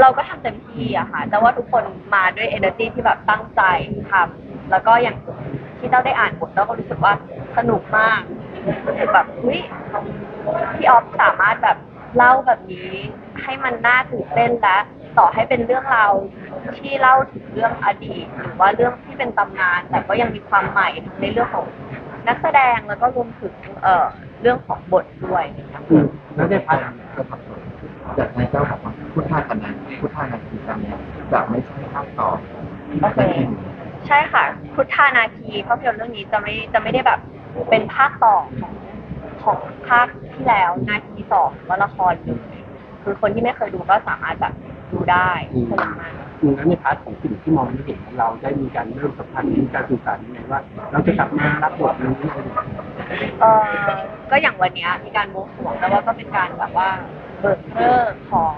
เราก็ทำเต็มที่อะค่ะ แต่ว่าทุกคนมาด้วย energy ที่แบบตั้งใจทำแล้วก็อย่างที่เต้าได้อ่านบทเต้าก็รู้สึกว่าสนุกมากรู้สึกแบบเฮ้ยพี่ออฟสามารถแบบเล่าแบบนี้ให้มันน่าตื่นเต้นและต่อให้เป็นเรื่องราวที่เล่าถึงเรื่องอดีต หรือว่าเรื่องที่เป็นตำนาน แต่ก็ยังมีความใหม่ในเรื่องของ นักแสดงแล้วก็รวมถึงเอ่อเรื่องของบทด้วยนะคะอืมแล้วได้พักก็ทำอยากให้เจ้าบอกว่าพุทธากันนั้นพุทธานาทีกันเนี่ยจะไม่ใช่ภาคต่อโอเคใช่ค่ะ พุทธานาคีภาพยนตร์เรื่องนี้จะไม่จะไม่ได้แบบเป็นภาคต่อของของภาคที่แล้วนาคีสองว่าละครเลยคือคนที่ไม่เคยดูก็สามารถแบบดูได้สนุกมาก อืมแล้วในพาร์ทของสิ่งที่มองไม่เห็นเราได้มีการเริ่มสัมพันธ์มีการสื่อสารยังไงว่า เราจะกลับมารับบทนี้เออก็อย่างวันเนี้ยมีการโมสวงแต่ว่าก็เป็นการแบบว่าเบิกเลิกของ